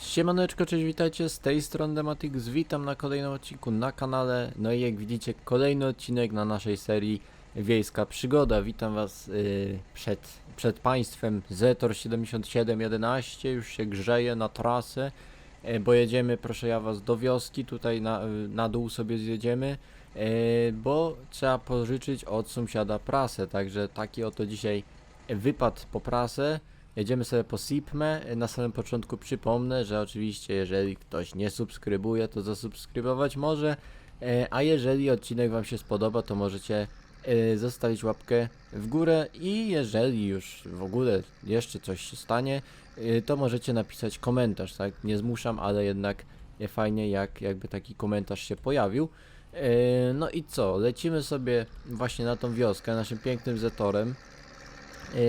Siemaneczko, cześć, witajcie, z tej strony Dematix, witam na kolejnym odcinku na kanale, no i jak widzicie kolejny odcinek na naszej serii Wiejska Przygoda, witam was y, przed, przed państwem. Zetor 7711, już się grzeje na trasę, y, bo jedziemy, proszę ja was, do wioski, tutaj na, y, na dół sobie zjedziemy, y, bo trzeba pożyczyć od sąsiada prasę, także taki oto dzisiaj wypad po prasę, Jedziemy sobie po Sipme. Na samym początku przypomnę, że oczywiście jeżeli ktoś nie subskrybuje, to zasubskrybować może, e, a jeżeli odcinek Wam się spodoba, to możecie e, zostawić łapkę w górę i jeżeli już w ogóle jeszcze coś się stanie, e, to możecie napisać komentarz, tak? Nie zmuszam, ale jednak fajnie jak jakby taki komentarz się pojawił. No i co, lecimy sobie właśnie na tą wioskę naszym pięknym Zetorem.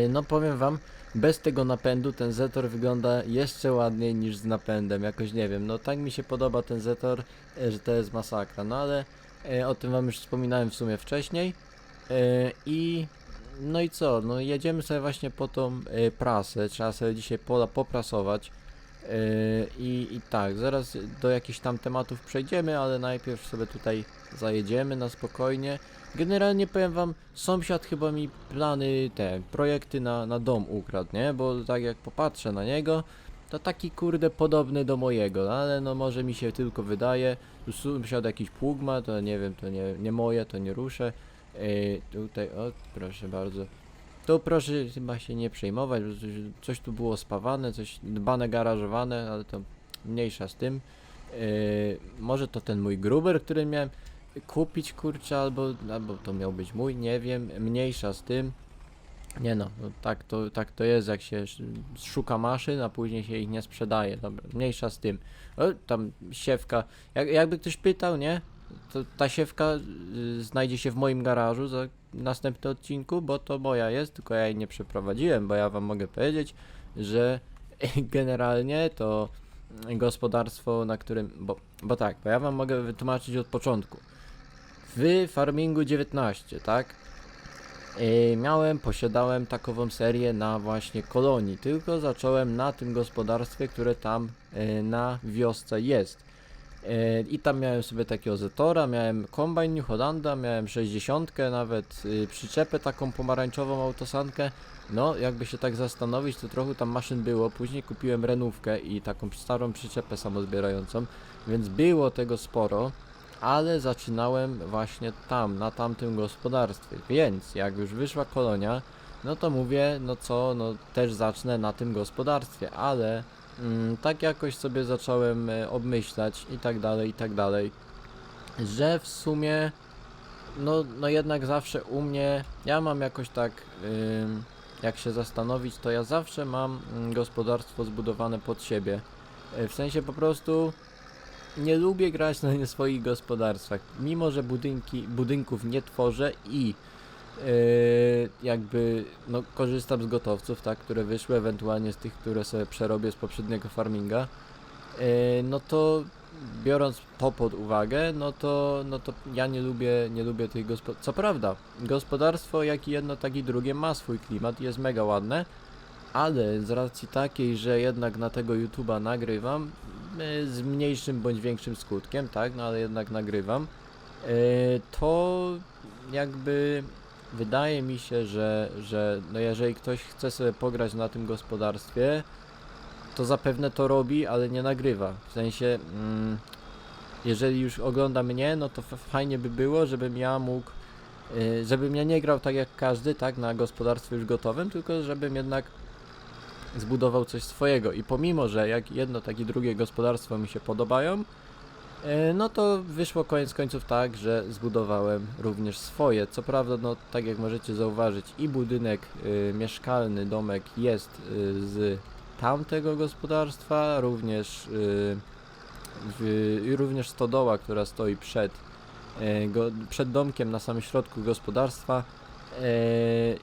No powiem Wam, bez tego napędu ten Zetor wygląda jeszcze ładniej niż z napędem, jakoś nie wiem, no tak mi się podoba ten Zetor, e, że to jest masakra, no ale e, o tym wam już wspominałem w sumie wcześniej. E, i no i co, no jedziemy sobie właśnie po tą e, prasę, trzeba sobie dzisiaj pola poprasować i, i tak, zaraz do jakichś tam tematów przejdziemy, ale najpierw sobie tutaj zajedziemy na spokojnie. Generalnie powiem wam, sąsiad chyba mi plany, te projekty na, na dom ukradł, nie? Bo tak jak popatrzę na niego, to taki kurde podobny do mojego, no ale no może mi się tylko wydaje. Tu Sąsiad jakiś pług ma, to nie wiem, to nie, nie moje, to nie ruszę. Yy, tutaj, o proszę bardzo. Tu proszę chyba się nie przejmować, bo coś, coś tu było spawane, coś dbane, garażowane, ale to mniejsza z tym. Yy, może to ten mój gruber, który miałem kupić kurczę, albo, albo to miał być mój, nie wiem, mniejsza z tym. Nie no, no tak, to, tak to jest, jak się sz- szuka maszyn, a później się ich nie sprzedaje. Dobra, mniejsza z tym. O, tam siewka, jak, jakby ktoś pytał, nie? To ta siewka y, znajdzie się w moim garażu za następnym odcinku, bo to moja jest, tylko ja jej nie przeprowadziłem, bo ja wam mogę powiedzieć, że generalnie to gospodarstwo, na którym, bo, bo tak, bo ja wam mogę wytłumaczyć od początku. W Farmingu 19, tak? Yy, miałem, posiadałem takową serię na właśnie kolonii, tylko zacząłem na tym gospodarstwie, które tam yy, na wiosce jest. Yy, I tam miałem sobie takiego Zetora, miałem kombajn New Hollanda, miałem 60, nawet yy, przyczepę taką pomarańczową autosankę. No, jakby się tak zastanowić, to trochę tam maszyn było. Później kupiłem renówkę i taką starą przyczepę samozbierającą, więc było tego sporo ale zaczynałem właśnie tam, na tamtym gospodarstwie. Więc jak już wyszła kolonia, no to mówię, no co, no też zacznę na tym gospodarstwie, ale tak jakoś sobie zacząłem e, obmyślać i tak dalej, i tak dalej, że w sumie, no, no jednak zawsze u mnie, ja mam jakoś tak, jak się zastanowić, to ja zawsze mam mm, gospodarstwo zbudowane pod siebie. E, W sensie po prostu nie lubię grać na swoich gospodarstwach. Mimo, że budynki, budynków nie tworzę i jakby no, korzystam z gotowców, tak, które wyszły, ewentualnie z tych, które sobie przerobię z poprzedniego farminga, yy, no to biorąc to pod uwagę, no to, no to ja nie lubię, nie lubię tych gospodarstw. Co prawda, gospodarstwo jak i jedno, tak i drugie ma swój klimat, jest mega ładne, ale z racji takiej, że jednak na tego YouTube'a nagrywam, e, z mniejszym bądź większym skutkiem, tak, no ale jednak nagrywam, to jakby wydaje mi się, że, że no jeżeli ktoś chce sobie pograć na tym gospodarstwie, to zapewne to robi, ale nie nagrywa. W sensie, mm, jeżeli już ogląda mnie, no to fajnie by było, żebym ja mógł, e, żebym ja nie grał tak jak każdy, tak, na gospodarstwie już gotowym, tylko żebym jednak zbudował coś swojego i pomimo, że jak jedno, tak i drugie gospodarstwo mi się podobają, no to wyszło koniec końców tak, że zbudowałem również swoje. Co prawda, no tak jak możecie zauważyć, i budynek y, mieszkalny, domek jest y, z tamtego gospodarstwa, również, y, w, również stodoła, która stoi przed, e, go, przed domkiem na samym środku gospodarstwa e,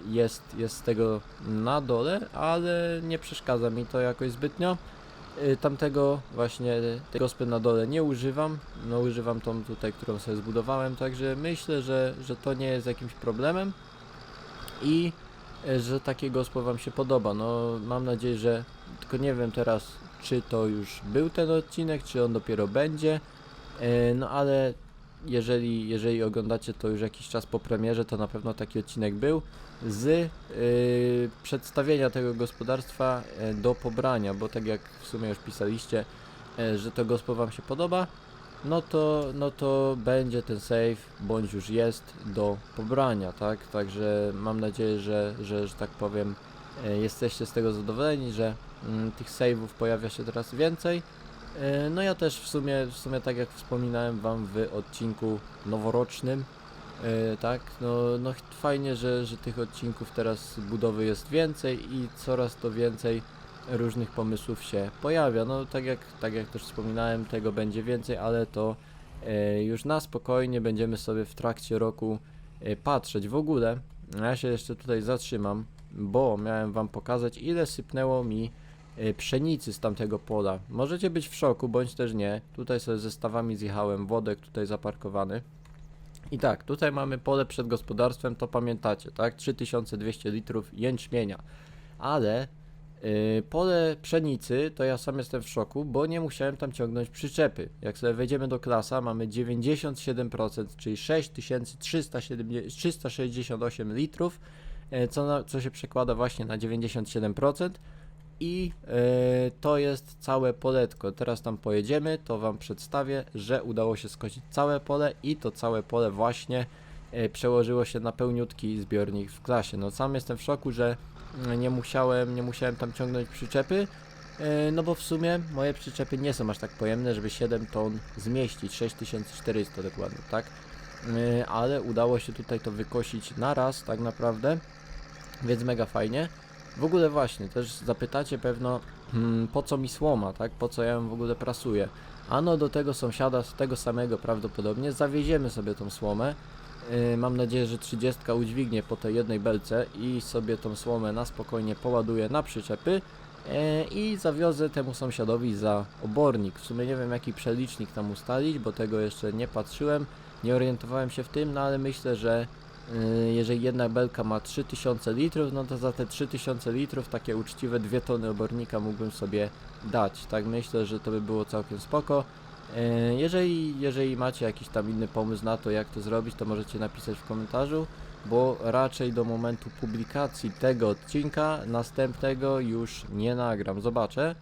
jest, jest z tego na dole, ale nie przeszkadza mi to jakoś zbytnio. E, Tamtego właśnie tej gospy na dole nie używam. No używam tą tutaj, którą sobie zbudowałem, także myślę, że, że to nie jest jakimś problemem i e, że takie gospo wam się podoba. No mam nadzieję, że tylko nie wiem teraz czy to już był ten odcinek, czy on dopiero będzie. No ale jeżeli, jeżeli oglądacie to już jakiś czas po premierze, to na pewno taki odcinek był z y, przedstawienia tego gospodarstwa e, do pobrania, bo tak jak w sumie już pisaliście, e, że to gospo Wam się podoba, no to, no to będzie ten save, bądź już jest do pobrania, tak? Także mam nadzieję, że, że, że tak powiem, e, jesteście z tego zadowoleni, że mm, tych saveów pojawia się teraz więcej. E, No ja też w sumie, w sumie tak jak wspominałem wam w odcinku noworocznym, e, tak, no, no fajnie, że, że tych odcinków teraz budowy jest więcej i coraz to więcej różnych pomysłów się pojawia. No tak jak, tak jak też wspominałem, tego będzie więcej, ale to e, już na spokojnie będziemy sobie w trakcie roku patrzeć. W ogóle, ja się jeszcze tutaj zatrzymam, bo miałem wam pokazać ile sypnęło mi pszenicy z tamtego pola. Możecie być w szoku, bądź też nie. Tutaj sobie zestawami zjechałem wodek tutaj zaparkowany. I tak, tutaj mamy pole przed gospodarstwem, to pamiętacie, tak? 3200 litrów jęczmienia. Ale y, pole pszenicy, to ja sam jestem w szoku, bo nie musiałem tam ciągnąć przyczepy. Jak sobie wejdziemy do klasa, mamy 97%, czyli 6368 litrów, e, co, na, co się przekłada właśnie na 97% i e, to jest całe poletko. Teraz tam pojedziemy, to Wam przedstawię, że udało się skosić całe pole i to całe pole właśnie e, przełożyło się na pełniutki zbiornik w klasie. No sam jestem w szoku, że mm, nie musiałem, nie musiałem tam ciągnąć przyczepy, e, no bo w sumie moje przyczepy nie są aż tak pojemne, żeby 7 ton zmieścić, 6400 dokładnie, tak? Ale udało się tutaj to wykosić na raz tak naprawdę, więc mega fajnie. W ogóle właśnie, też zapytacie pewno, hmm, po co mi słoma, tak? Po co ja ją w ogóle prasuję? Ano do tego sąsiada, z tego samego prawdopodobnie, zawieziemy sobie tą słomę. Yy, mam nadzieję, że 30 udźwignie po tej jednej belce i sobie tą słomę na spokojnie poładuję na przyczepy yy, i zawiozę temu sąsiadowi za obornik. W sumie nie wiem jaki przelicznik tam ustalić, bo tego jeszcze nie patrzyłem, nie orientowałem się w tym, no ale myślę, że jeżeli jedna belka ma 3000 litrów, no to za te 3000 litrów takie uczciwe 2 tony obornika mógłbym sobie dać. Tak myślę, że to by było całkiem spoko. Yy, Jeżeli, jeżeli macie jakiś tam inny pomysł na to, jak to zrobić, to możecie napisać w komentarzu, bo raczej do momentu publikacji tego odcinka następnego już nie nagram. Zobaczę.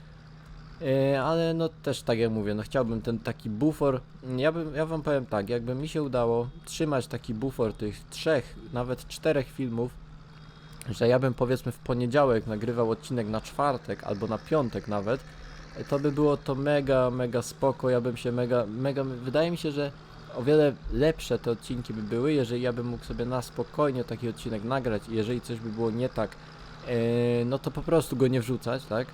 Yy, ale no też tak jak mówię, no chciałbym ten taki bufor, ja bym, ja wam powiem tak, jakby mi się udało trzymać taki bufor tych trzech, nawet czterech filmów, że ja bym powiedzmy w poniedziałek nagrywał odcinek na czwartek albo na piątek nawet, e, to by było to mega, mega spoko, ja bym się mega, mega, wydaje mi się, że o wiele lepsze te odcinki by były, jeżeli ja bym mógł sobie na spokojnie taki odcinek nagrać. I jeżeli coś by było nie tak, e, no to po prostu go nie wrzucać, tak?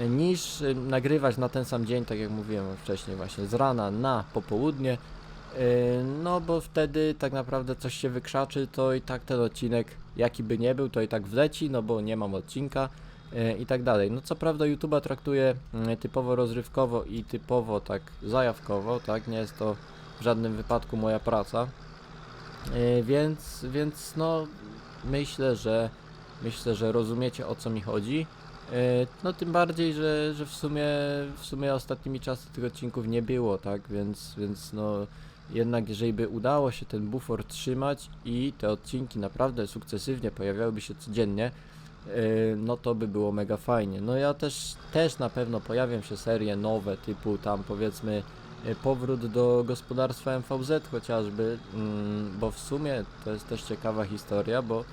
Niż y, nagrywać na ten sam dzień, tak jak mówiłem wcześniej, właśnie z rana na popołudnie. Y, No bo wtedy tak naprawdę coś się wykrzaczy, to i tak ten odcinek, jaki by nie był, to i tak wleci, no bo nie mam odcinka y, i tak dalej. No co prawda YouTube'a traktuję typowo rozrywkowo i typowo tak zajawkowo, tak, nie jest to w żadnym wypadku moja praca. Więc, więc no myślę, że myślę, że rozumiecie o co mi chodzi. E, No tym bardziej, że, że w sumie w sumie ostatnimi czasy tych odcinków nie było, tak, więc, więc no jednak jeżeli by udało się ten bufor trzymać i te odcinki naprawdę sukcesywnie pojawiałyby się codziennie, e, no to by było mega fajnie. No ja też, też na pewno pojawią się serie nowe, typu tam powiedzmy e, powrót do gospodarstwa MVZ chociażby, mm, bo w sumie to jest też ciekawa historia, bo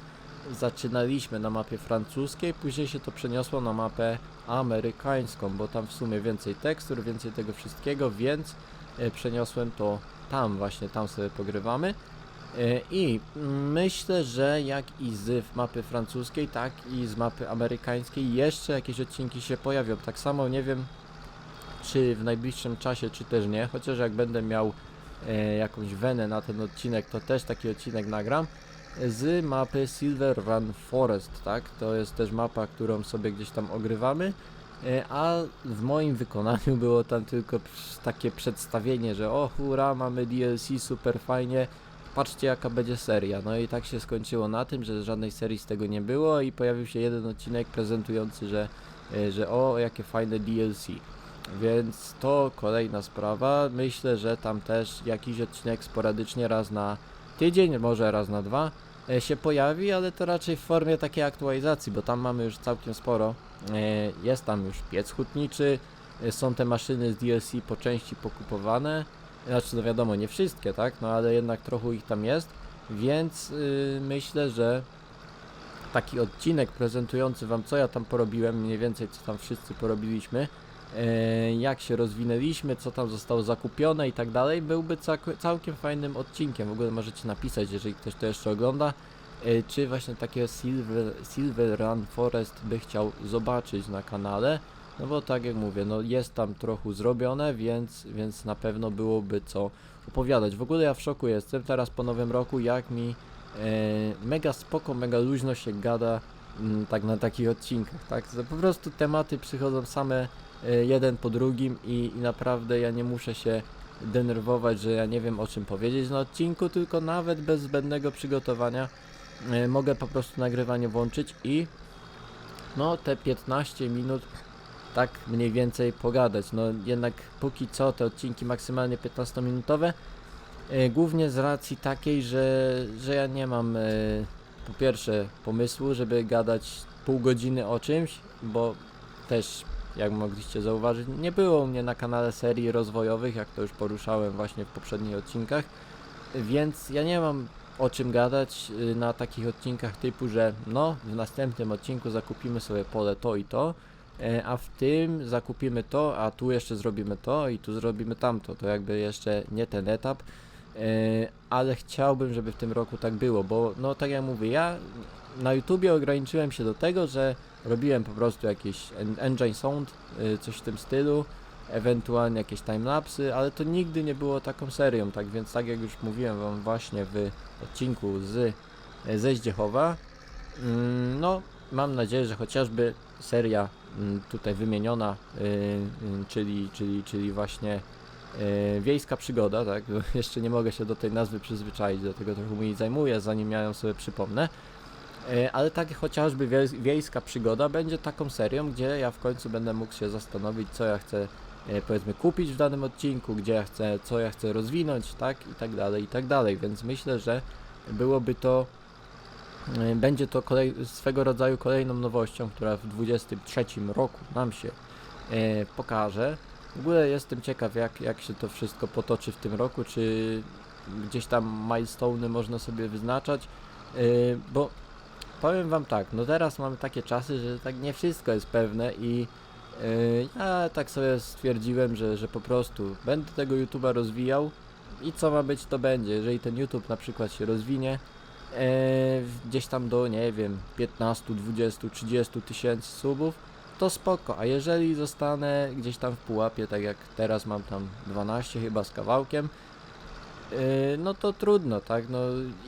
zaczynaliśmy na mapie francuskiej, później się to przeniosło na mapę amerykańską, bo tam w sumie więcej tekstur, więcej tego wszystkiego, więc e, przeniosłem to tam, właśnie tam sobie pogrywamy. E, I myślę, że jak i z mapy francuskiej, tak i z mapy amerykańskiej jeszcze jakieś odcinki się pojawią. Tak samo nie wiem, czy w najbliższym czasie, czy też nie, chociaż jak będę miał e, jakąś wenę na ten odcinek, to też taki odcinek nagram z mapy Silver Run Forest, tak? To jest też mapa, którą sobie gdzieś tam ogrywamy. E, A w moim wykonaniu było tam tylko takie przedstawienie, że o hura, mamy DLC, super fajnie, patrzcie jaka będzie seria. No i tak się skończyło na tym, że żadnej serii z tego nie było i pojawił się jeden odcinek prezentujący, że e, że o, jakie fajne DLC. Więc to kolejna sprawa. Myślę, że tam też jakiś odcinek sporadycznie raz na tydzień, może raz na dwa e, się pojawi, ale to raczej w formie takiej aktualizacji, bo tam mamy już całkiem sporo. E, Jest tam już piec hutniczy, e, są te maszyny z DLC po części pokupowane. Znaczy, no wiadomo, nie wszystkie, tak? No ale jednak trochę ich tam jest, więc y, myślę, że taki odcinek prezentujący Wam, co ja tam porobiłem, mniej więcej co tam wszyscy porobiliśmy, jak się rozwinęliśmy, co tam zostało zakupione i tak dalej, byłby całk- całkiem fajnym odcinkiem. W ogóle możecie napisać, jeżeli ktoś to jeszcze ogląda, e, czy właśnie takiego Silver, Silver Run Forest by chciał zobaczyć na kanale. No bo tak jak mówię, no jest tam trochę zrobione, więc, więc na pewno byłoby co opowiadać. W ogóle ja w szoku jestem teraz po nowym roku, jak mi e, mega spoko, mega luźno się gada tak na takich odcinkach, tak? Po prostu tematy przychodzą same e, jeden po drugim i, i naprawdę ja nie muszę się denerwować, że ja nie wiem o czym powiedzieć na odcinku, tylko nawet bez zbędnego przygotowania e, mogę po prostu nagrywanie włączyć i no te 15 minut tak mniej więcej pogadać. No jednak póki co te odcinki maksymalnie 15-minutowe, e, głównie z racji takiej, że, że ja nie mam po pierwsze pomysłu, żeby gadać pół godziny o czymś, bo też jak mogliście zauważyć, nie było mnie na kanale serii rozwojowych, jak to już poruszałem właśnie w poprzednich odcinkach, więc ja nie mam o czym gadać y, na takich odcinkach typu, że no w następnym odcinku zakupimy sobie pole to i to, e, a w tym zakupimy to, a tu jeszcze zrobimy to i tu zrobimy tamto. To jakby jeszcze nie ten etap, ale chciałbym, żeby w tym roku tak było, bo no tak jak mówię, ja na YouTubie ograniczyłem się do tego, że robiłem po prostu jakieś en- engine sound, y, coś w tym stylu, ewentualnie jakieś timelapsy, ale to nigdy nie było taką serią, tak więc tak jak już mówiłem wam właśnie w odcinku z ze Zdziechowa, mm, no mam nadzieję, że chociażby seria mm, tutaj wymieniona, czyli, czyli, czyli właśnie y, Wiejska Przygoda, tak, jeszcze nie mogę się do tej nazwy przyzwyczaić, dlatego trochę mi zajmuje, zanim ja ją sobie przypomnę. E, Ale tak chociażby wiej- wiejska przygoda będzie taką serią, gdzie ja w końcu będę mógł się zastanowić, co ja chcę e, powiedzmy kupić w danym odcinku, gdzie ja chcę, co ja chcę rozwinąć, tak i tak dalej, i tak dalej. Więc myślę, że byłoby to, e, będzie to kolej, swego rodzaju kolejną nowością, która w 23 roku nam się e, pokaże. W ogóle jestem ciekaw, jak, jak się to wszystko potoczy w tym roku, czy gdzieś tam milestone'y można sobie wyznaczać, e, bo Powiem wam tak, no teraz mamy takie czasy, że tak nie wszystko jest pewne i yy, ja tak sobie stwierdziłem, że, że po prostu będę tego YouTube'a rozwijał i co ma być to będzie. Jeżeli ten YouTube na przykład się rozwinie yy, gdzieś tam do, nie wiem, 15, 20, 30 tysięcy subów, to spoko, a jeżeli zostanę gdzieś tam w pułapie, tak jak teraz mam tam 12 chyba z kawałkiem, Yy, no to trudno, tak? No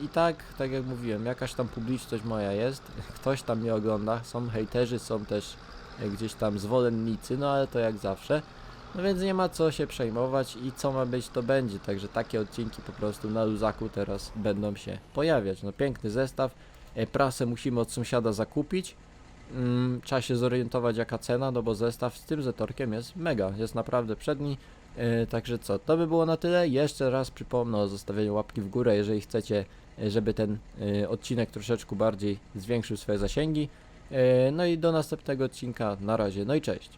i tak, tak jak mówiłem, jakaś tam publiczność moja jest, ktoś tam mnie ogląda, są hejterzy, są też gdzieś tam zwolennicy, no ale to jak zawsze. No więc nie ma co się przejmować i co ma być, to będzie. Także takie odcinki po prostu na luzaku teraz będą się pojawiać. No piękny zestaw. E, Prasę musimy od sąsiada zakupić. Mm, trzeba się zorientować jaka cena, no bo zestaw z tym zetorkiem jest mega, jest naprawdę przedni. E, także co, to by było na tyle. Jeszcze raz przypomnę o zostawieniu łapki w górę, jeżeli chcecie, e, żeby ten e, odcinek troszeczkę bardziej zwiększył swoje zasięgi. E, no i do następnego odcinka. Na razie, no i cześć.